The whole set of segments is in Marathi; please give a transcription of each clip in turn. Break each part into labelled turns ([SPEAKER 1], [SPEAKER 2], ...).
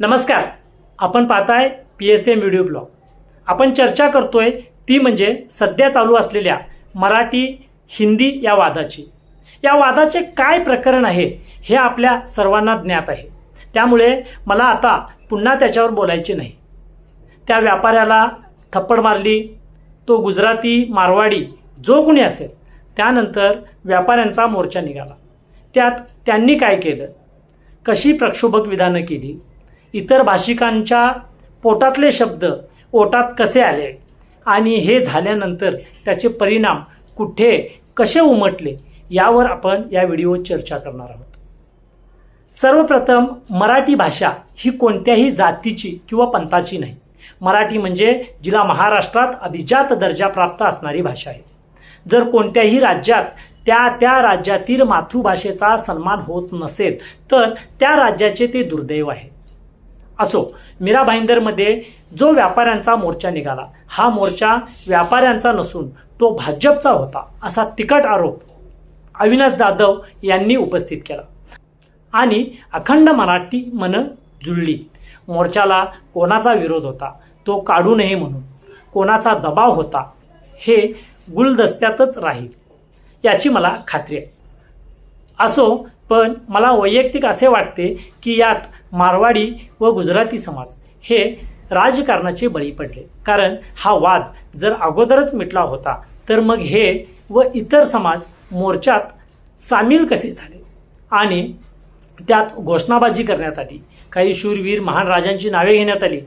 [SPEAKER 1] नमस्कार. आपण पाहताय P S M video blog आपण चर्चा करतोय ती म्हणजे सध्या चालू असलेल्या मराठी हिंदी या वादाची. या वादाचे काय प्रकरण आहे हे आपल्या सर्वांना ज्ञात आहे. त्यामुळे मला आता पुन्हा त्याच्यावर बोलायचे नाही. त्या व्यापाऱ्याला थप्पड मारली तो गुजराती मारवाडी जो कुणी असेल त्यानंतर व्यापाऱ्यांचा मोर्चा निघाला. त्यात त्यांनी काय केलं? कशी प्रक्षोभक विधानं केली? इतर भाषिकांच्या पोटातले शब्द ओटात कसे आले? आणि हे झाल्यानंतर त्याचे परिणाम कुठे कसे उमटले? यावर आपण या व्हिडिओ चर्चा करणार आहोत. सर्वप्रथम मराठी भाषा ही कोणत्याही जातीची किंवा पंथाची नाही. मराठी म्हणजे जिला महाराष्ट्रात अभिजात दर्जा प्राप्त असणारी भाषा आहे. जर कोणत्याही राज्यात त्या त्या राज्यातील मातृभाषेचा सन्मान होत नसेल तर त्या राज्याचे ते दुर्दैव आहे. असो मीरा भाईंदरमध्ये जो व्यापाऱ्यांचा मोर्चा निघाला हा मोर्चा व्यापाऱ्यांचा नसून तो भाजपचा होता असा तिकट आरोप अविनाश जाधव यांनी उपस्थित केला. आणि अखंड मराठी मन जुळली. मोर्चाला कोणाचा विरोध होता तो काढू नये म्हणून. कोणाचा दबाव होता हे गुलदस्त्यातच राहील याची मला खात्री आहे. असो पण मला वैयक्तिक असे वाटते की यात मारवाडी व गुजराती समाज हे राजकारणाचे बळी पडले. कारण हा वाद जर अगोदरच मिटला होता तर मग हे व इतर समाज मोर्चात सामील कसे झाले? आणि त्यात घोषणाबाजी करण्यात आली काही शूरवीर महान राजांची नावे घेण्यात आली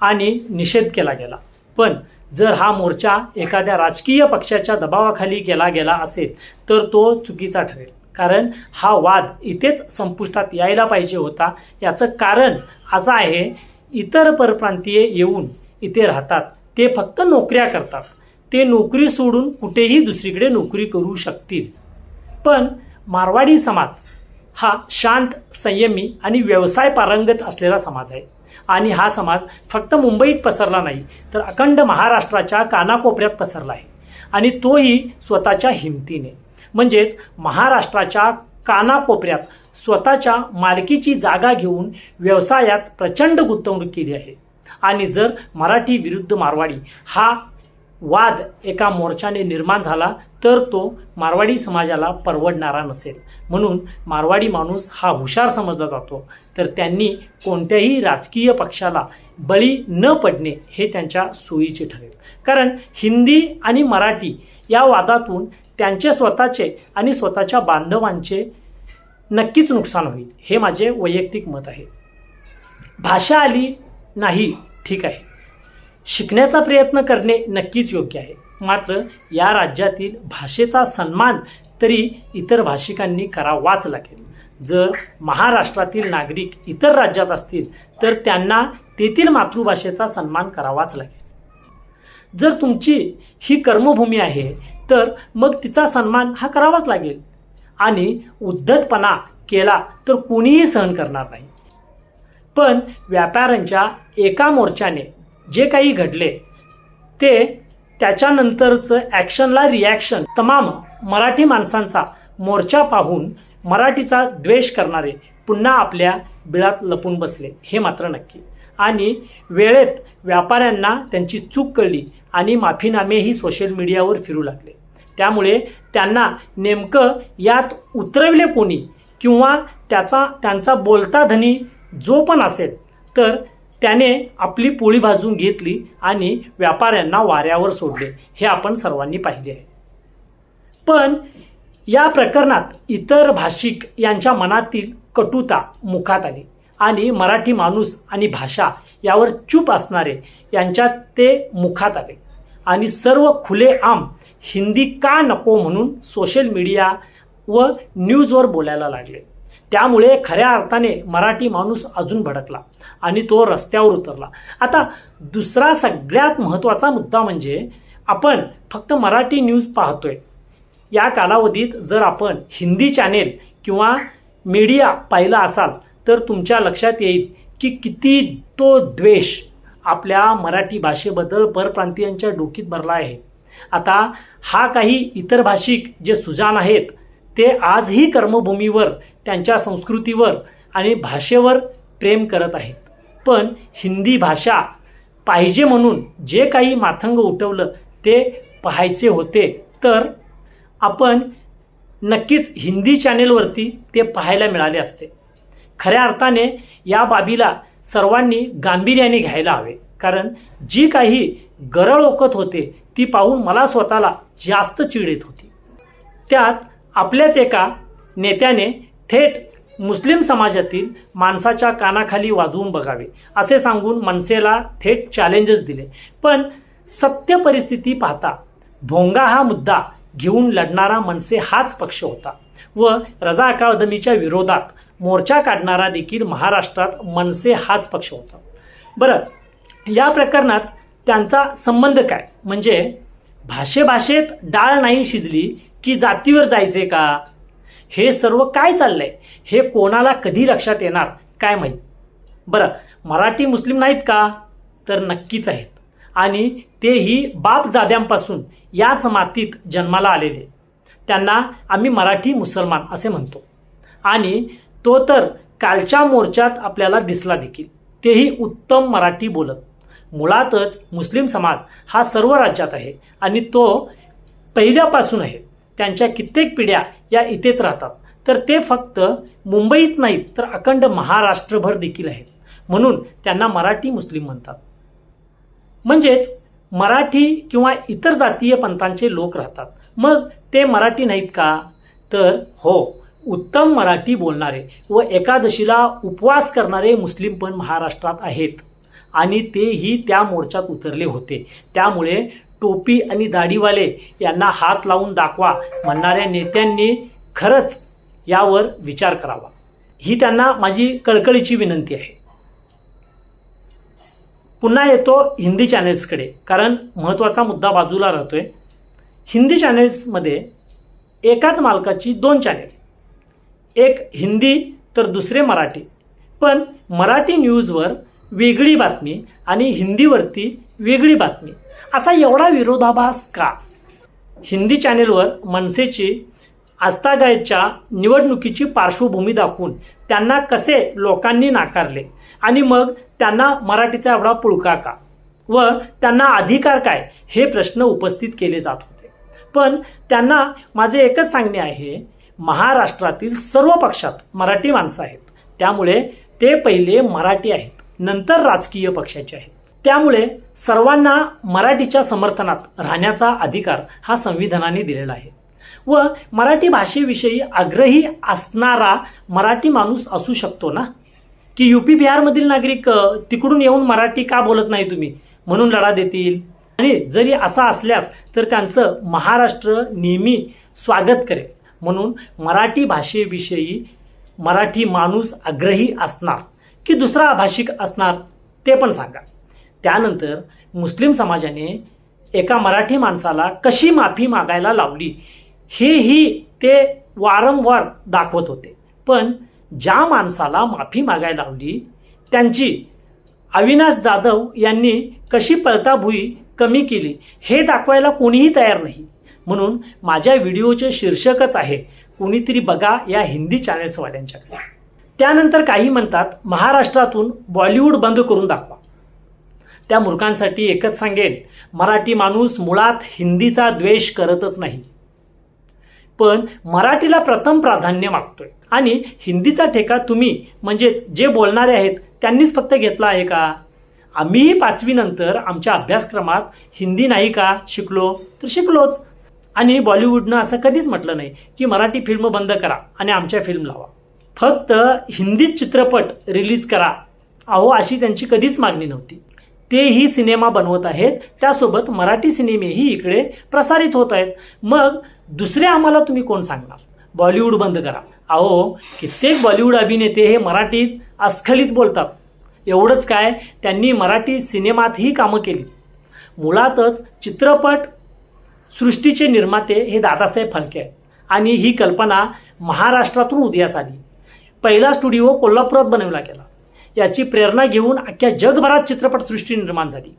[SPEAKER 1] आणि निषेध केला गेला. पण जर हा मोर्चा एखाद्या राजकीय पक्षाच्या दबावाखाली केला गेला असेल तर तो चुकीचा ठरेल. कारण हा वाद इथेच संपुष्टात यायला पाहिजे होता. याचं कारण असं आहे इतर परप्रांतीय येऊन इथे राहतात. ते फक्त नोकऱ्या करतात. ते नोकरी सोडून कुठेही दुसरीकडे नोकरी करू शकतील. पण मारवाडी समाज हा शांत संयमी आणि व्यवसाय पारंगत असलेला समाज आहे. आणि हा समाज फक्त मुंबईत पसरला नाही तर अखंड महाराष्ट्राच्या कानाकोपऱ्यात पसरला आहे. आणि तोही स्वतःच्या हिमतीने. म्हणजेच महाराष्ट्राच्या कानाकोपऱ्यात स्वतःच्या मालकीची जागा घेऊन व्यवसायात प्रचंड गुंतवणूक केली आहे. आणि जर मराठी विरुद्ध मारवाडी हा वाद एका मोर्चाने निर्माण झाला तर तो मारवाडी समाजाला परवडणारा नसेल. म्हणून मारवाडी माणूस हा हुशार समजला जातो. तर त्यांनी कोणत्याही राजकीय पक्षाला बळी न पडणे हे त्यांच्या सोयीचे ठरेल. कारण हिंदी आणि मराठी या वादातून त्यांचे स्वतःचे आणि स्वतःच्या बांधवांचे नक्कीच नुकसान होईल. हे माझे वैयक्तिक मत आहे. भाषा आली नाही ठीक आहे. शिकण्याचा प्रयत्न करणे नक्कीच योग्य आहे. मात्र या राज्यातील भाषेचा सन्मान तरी इतर भाषिकांनी करावाच लागेल. जर महाराष्ट्रातील नागरिक इतर राज्यात असतील तर त्यांना तेथील मातृभाषेचा सन्मान करावाच लागेल. जर तुमची ही कर्मभूमी आहे तर मग तिचा सन्मान हा करावाच लागेल. आणि उद्धटपणा केला तर कोणीही सहन करणार नाही. पण व्यापाऱ्यांच्या एका मोर्चाने जे काही घडले ते त्याच्यानंतरचं ॲक्शनला रिॲक्शन तमाम मराठी माणसांचा मोर्चा पाहून मराठीचा द्वेष करणारे पुन्हा आपल्या बिळात लपून बसले हे मात्र नक्की. आणि वेळेत व्यापाऱ्यांना त्यांची चूक कळली आणि माफीनामेही सोशल मीडियावर फिरू लागले. त्यामुळे त्यांना नेमकं यात उतरविले कोणी? किंवा त्याचा त्यांचा बोलता धनी जो पण असेल तर त्याने आपली पोळी भाजून घेतली आणि व्यापाऱ्यांना वाऱ्यावर सोडले. हे आपण सर्वांनी पाहिले आहे. पण या प्रकरणात इतर भाषिक यांच्या मनातील कटुता मुखात आली आणि मराठी माणूस आणि भाषा यावर चूप असणारे यांच्यात ते मुखात आले. आणि सर्व खुले आम हिंदी का नको म्हणून सोशल मीडिया व न्यूजवर बोलायला लागले. त्यामुळे खऱ्या अर्थाने मराठी माणूस अजून भडकला आणि तो रस्त्यावर उतरला. आता दुसरा सगळ्यात महत्त्वाचा मुद्दा म्हणजे आपण फक्त मराठी न्यूज पाहतोय. या कालावधीत जर आपण हिंदी चॅनेल किंवा मीडिया पाहिला असाल तर तुमच्या लक्षात येईल की किती तो द्वेष आपल्या मराठी भाषेबद्दल परप्रांतीयांच्या डोकीत भरला आहे. आता हा काही इतर भाषिक जे सुजान आहेत ते आजही कर्मभूमीवर त्यांच्या संस्कृतीवर आणि भाषेवर प्रेम करत आहेत. पण हिंदी भाषा पाहिजे म्हणून जे काही माथंग उठवलं ते पाहायचे होते. तर आपण नक्कीच हिंदी चॅनेलवरती ते पाहायला मिळाले असते. खऱ्या अर्थाने या बाबीला सर्वांनी गांभीर्याने घ्यायला हवे. कारण जी काही गरळ ओकत होते ती पाहून मला स्वतःला जास्त चिड येत होती. त्यात आपल्याच एका नेत्याने थेट मुस्लिम समाजातील माणसाच्या कानाखाली वाजवून बघावे असे सांगून मनसेला थेट चॅलेंजेस दिले. पण सत्य परिस्थिती पाहता भोंगा हा मुद्दा घेऊन लढणारा मनसे हाच पक्ष होता व रजा अकादमीच्या विरोधात मोर्चा काढणारा देखील महाराष्ट्रात मनसे हाच पक्ष होता. बरं या प्रकरणात त्यांचा संबंध काय? म्हणजे भाषेभाषेत डाळ नाही शिजली की जातीवर जायचे का? हे सर्व काय चाललंय? हे कोणाला कधी लक्षात येणार? काय माहीत? बरं मराठी मुस्लिम नाहीत का? तर नक्कीच आहेत. आणि तेही बापजाद्यांपासून याच मातीत जन्माला आलेले. त्यांना आम्ही मराठी मुसलमान असे म्हणतो. आणि तो तर कालच्या मोर्चात आपल्याला दिसला देखील. तेही उत्तम मराठी बोलत. मुळातच मुस्लिम समाज हा सर्व राज्यात आहे आणि तो पहिल्यापासून आहे. त्यांच्या कित्येक पिढ्या या इथेच राहतात. तर ते फक्त मुंबईत नाहीत तर अखंड महाराष्ट्रभर देखील आहेत. म्हणून त्यांना मराठी मुस्लिम म्हणतात. म्हणजेच मराठी किंवा इतर जातीय पंथांचे लोक राहतात. मग ते मराठी नाहीत का? तर हो उत्तम मराठी बोलणारे व एकादशीला उपवास करणारे मुस्लिम पण महाराष्ट्रात आहेत. आणि तेही त्या मोर्चात उतरले होते. त्यामुळे टोपी आणि दाढीवाले यांना हात लावून दाखवा म्हणणाऱ्या नेत्यांनी खरंच यावर विचार करावा. ही त्यांना माझी कळकळीची विनंती आहे. पुन्हा येतो हिंदी चॅनेल्सकडे कारण महत्त्वाचा मुद्दा बाजूला राहतोय. हिंदी चॅनेल्समध्ये एकाच मालकाची दोन चॅनेल. एक हिंदी तर दुसरे मराठी. पण मराठी न्यूजवर वेगळी बातमी आणि हिंदीवरती वेगळी बातमी. असा एवढा विरोधाभास का? हिंदी चॅनेलवर मनसेची आजतागायच्या निवडणुकीची पार्श्वभूमी दाखवून त्यांना कसे लोकांनी नाकारले? आणि मग त्यांना मराठीचा एवढा पुळका का? व त्यांना अधिकार काय? हे प्रश्न उपस्थित केले जात होते. पण त्यांना माझे एकच सांगणे आहे महाराष्ट्रातील सर्व पक्षात मराठी माणसं आहेत. त्यामुळे ते पहिले मराठी आहेत. नंतर राजकीय पक्षाचे आहेत. त्यामुळे सर्वांना मराठीच्या समर्थनात राहण्याचा अधिकार हा संविधानाने दिलेला आहे. व मराठी भाषेविषयी आग्रही असणारा मराठी माणूस असू शकतो ना? की युपी बिहारमधील नागरिक तिकडून येऊन मराठी का बोलत नाही तुम्ही? म्हणून लढा देतील? आणि जरी असा असल्यास तर त्यांचं महाराष्ट्र नेहमी स्वागत करेल. म्हणून मराठी भाषेविषयी मराठी माणूस आग्रही असणार. की दुसरा भाषिक असणार ते पण सांगा. त्यानंतर मुस्लिम समाजाने एका मराठी माणसाला कशी माफी मागायला लावली हेही ते वारंवार दाखवत होते. पण ज्या माणसाला माफी मागायला लावली त्यांची अविनाश जाधव यांनी कशी पळताभुई कमी केली हे दाखवायला कोणीही तयार नाही. म्हणून माझ्या व्हिडिओचे शीर्षकच आहे कोणीतरी बघा या हिंदी चॅनेल्सवाल्यांच्याकडे त्यानंतर काही म्हणतात महाराष्ट्रातून बॉलिवूड बंद करून दाखवा. त्या मूर्खांसाठी एकच सांगेन मराठी माणूस मुळात हिंदीचा द्वेष करतच नाही. पण मराठीला प्रथम प्राधान्य मागतोय. आणि हिंदीचा ठेका तुम्ही म्हणजेच जे बोलणारे आहेत त्यांनीच फक्त घेतला आहे का? आम्हीही पाचवीनंतर आमच्या अभ्यासक्रमात हिंदी नाही का? शिकलो तर शिकलोच. आणि बॉलिवूडनं असं कधीच म्हटलं नाही की मराठी फिल्म बंद करा आणि आमच्या फिल्म लावा. फक्त हिंदीत चित्रपट रिलीज करा. अहो अशी त्यांची कधीच मागणी नव्हती. तेही सिनेमा बनवत आहेत. त्यासोबत मराठी सिनेमेही इकडे प्रसारित होत आहेत. मग दुसरे आम्हाला तुम्ही कोण सांगणार? बॉलिवूड बंद करा. अहो कित्येक बॉलिवूड अभिनेते हे मराठीत अस्खलित बोलतात. एवढंच काय त्यांनी मराठी सिनेमातही कामं केली. मुळातच चित्रपट सृष्टीचे निर्माते हे दादासाहेब फाळके आहेत. आणि ही कल्पना महाराष्ट्रातून उदयास आली. पहिला स्टुडिओ कोल्हापुरात बनवला गेला. याची प्रेरणा घेऊन अख्ख्या जगभरात चित्रपटसृष्टी निर्माण झाली.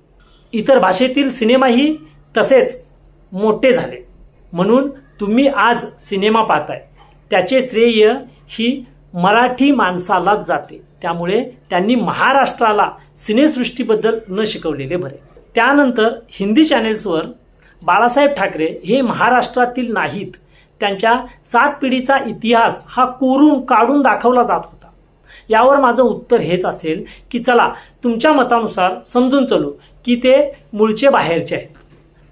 [SPEAKER 1] इतर भाषेतील सिनेमाही तसेच मोठे झाले. म्हणून तुम्ही आज सिनेमा पाहताय. त्याचे श्रेय ही मराठी माणसालाच जाते. त्यामुळे त्यांनी महाराष्ट्राला सिनेसृष्टीबद्दल न शिकवलेले बरे. त्यानंतर हिंदी चॅनेल्सवर बाळासाहेब ठाकरे हे महाराष्ट्रातील नाहीत त्यांच्या सात पिढीचा इतिहास हा कोरून काढून दाखवला जात होता. यावर माझं उत्तर हेच असेल की चला तुमच्या मतानुसार समजून चलो की ते मूळचे बाहेरचे आहेत.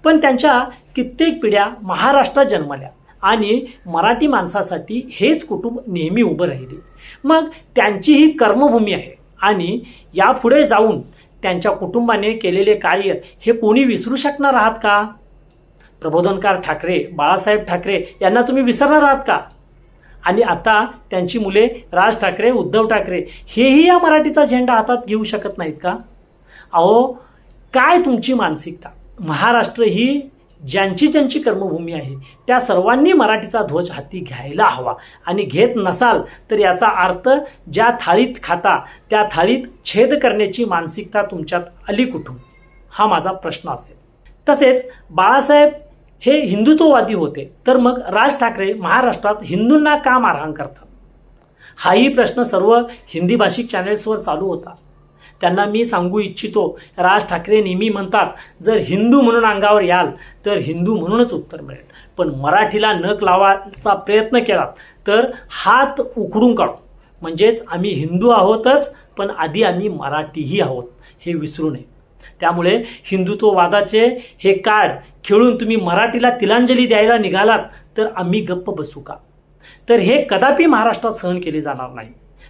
[SPEAKER 1] पण त्यांच्या कित्येक पिढ्या महाराष्ट्रात जन्मल्या आणि मराठी माणसासाठी हेच कुटुंब नेहमी उभं राहिले. मग त्यांची ही कर्मभूमी आहे आणि यापुढे जाऊन त्यांच्या कुटुंबाने केलेले कार्य हे कोणी विसरू शकणार आहात का? प्रबोधनकार ठाकरे बाळासाहेब ठाकरे यांना तुम्ही विसरणार आहात का? आणि आता त्यांची मुले राज ठाकरे उद्धव ठाकरे हेही या मराठीचा झेंडा हातात घेऊ शकत नाहीत का? अहो काय तुमची मानसिकता? महाराष्ट्र ही ज्यांची ज्यांची कर्मभूमी आहे त्या सर्वांनी मराठीचा ध्वज हाती घ्यायला हवा. आणि घेत नसाल तर याचा अर्थ ज्या थाळीत खाता त्या थाळीत छेद करण्याची मानसिकता तुमच्यात आली कुठून? हा माझा प्रश्न असेल. तसेच बाळासाहेब हे हिंदुत्ववादी होते. तर मग राज ठाकरे महाराष्ट्रात हिंदूंना का मारहाण करतात? हाही प्रश्न सर्व हिंदी भाषिक चॅनेल्सवर चालू होता. त्यांना मी सांगू इच्छितो राज ठाकरे नेहमी म्हणतात जर हिंदू म्हणून अंगावर याल तर हिंदू म्हणूनच उत्तर मिळेल. पण मराठीला नक लावायचा प्रयत्न केला तर हात उकडून काढू. म्हणजेच आम्ही हिंदू आहोतच पण आधी आम्ही मराठीही आहोत हे विसरू नये. त्यामुळे हिंदुत्ववादाचे हे कार्ड खेळून तुम्ही मराठीला तिलांजली द्यायला निघालात तर आम्ही गप्प बसू का? तर हे कदापि महाराष्ट्रात सहन केले जाणार नाही.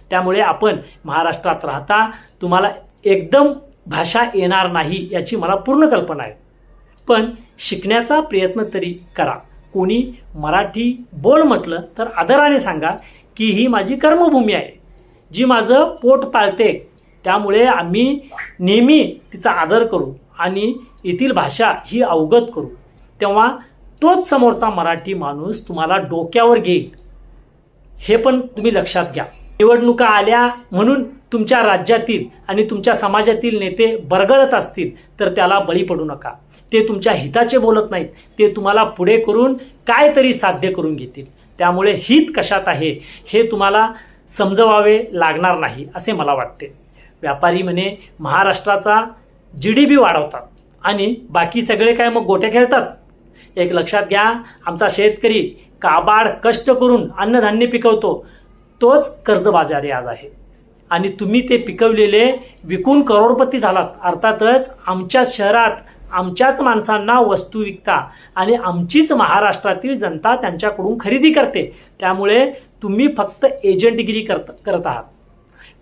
[SPEAKER 1] त्यामुळे आपण महाराष्ट्रात राहता तुम्हाला एकदम भाषा येणार नाही याची मला पूर्ण कल्पना आहे. पण शिकण्याचा प्रयत्न तरी करा. कोणी मराठी बोल म्हटलं तर आदराने सांगा की ही माझी कर्मभूमी आहे. जी माझं पोट पाळते त्यामुळे आम्ही नेहमी तिचा आदर करू आणि येथील भाषा ही अवगत करू. तेव्हा तोच समोरचा मराठी माणूस तुम्हाला डोक्यावर घेईल. हे पण तुम्ही लक्षात घ्या. निवडणुका आल्या म्हणून तुमच्या राज्यातील आणि तुमच्या समाजातील नेते बरगळत असतील तर त्याला बळी पडू नका. ते तुमच्या हिताचे बोलत नाहीत. ते तुम्हाला पुढे करून कायतरी साध्य करून घेतील. त्यामुळे हित कशात आहे हे तुम्हाला समजवावे लागणार नाही असे मला वाटते. व्यापारी म्हणे महाराष्ट्राचा जी डी पी वाढवतात. आणि बाकी सगळे काय मग गोट्या खेळतात? एक लक्षात घ्या आमचा शेतकरी काबाड कष्ट करून अन्नधान्य पिकवतो तोच कर्जबाजारी आज आहे. आणि तुम्ही ते पिकवलेले विकून करोडपती झालात. अर्थातच आमच्या शहरात आमच्याच माणसांना वस्तू विकता आणि आमचीच महाराष्ट्रातील जनता त्यांच्याकडून खरेदी करते. त्यामुळे तुम्ही फक्त एजंटगिरी करत करत आहात.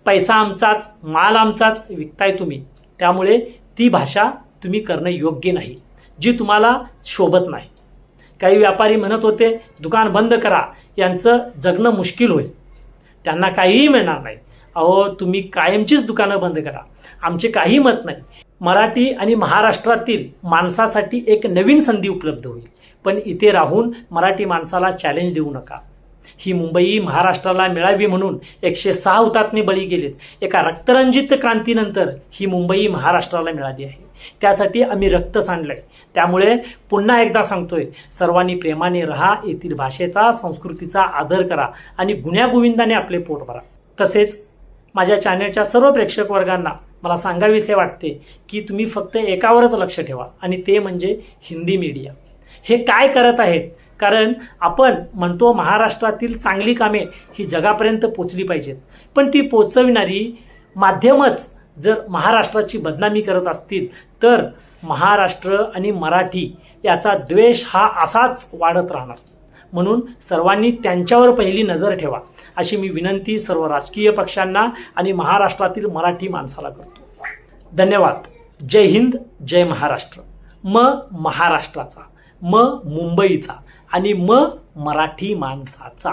[SPEAKER 1] पैसा आमचाच माल आमचाच विकताय तुम्ही. त्यामुळे ती भाषा तुम्ही करणं योग्य नाही जी तुम्हाला शोभत नाही. काही व्यापारी म्हणत होते दुकान बंद करा यांचं जगणं मुश्किल होईल. त्यांना काहीही मिळणार नाही. अहो तुम्ही कायमचीच दुकानं बंद करा. आमचे काही मत नाही. मराठी आणि महाराष्ट्रातील माणसासाठी एक नवीन संधी उपलब्ध होईल. पण इथे राहून मराठी माणसाला चॅलेंज देऊ नका. ही मुंबई महाराष्ट्राला मिळावी म्हणून एकशे सहा हुतात्मे बळी गेलेत. एका रक्तरंजित क्रांतीनंतर ही मुंबई महाराष्ट्राला मिळाली आहे. त्यासाठी आम्ही रक्त सांडलंय. त्यामुळे पुन्हा एकदा सांगतोय सर्वांनी प्रेमाने राहा येथील भाषेचा संस्कृतीचा आदर करा आणि गुण्यागोविंदाने आपले पोट भरा. तसेच माझ्या चॅनलच्या सर्व प्रेक्षक वर्गांना मला सांगावेसे वाटते की तुम्ही फक्त एकावरच लक्ष ठेवा आणि ते म्हणजे हिंदी मीडिया. हे काय करत आहेत? कारण आपण म्हणतो महाराष्ट्रातील चांगली कामे ही जगापर्यंत पोचली पाहिजेत. पण ती पोचविणारी माध्यमच जर महाराष्ट्राची बदनामी करत असतील तर महाराष्ट्र आणि मराठी याचा द्वेष हा असाच वाढत राहणार. म्हणून सर्वांनी त्यांच्यावर पहिली नजर ठेवा अशी मी विनंती सर्व राजकीय पक्षांना आणि महाराष्ट्रातील मराठी माणसाला करतो. धन्यवाद. जय हिंद जय महाराष्ट्र. म महाराष्ट्राचा म मुंबईचा. आणि म मराठी माणसाचा.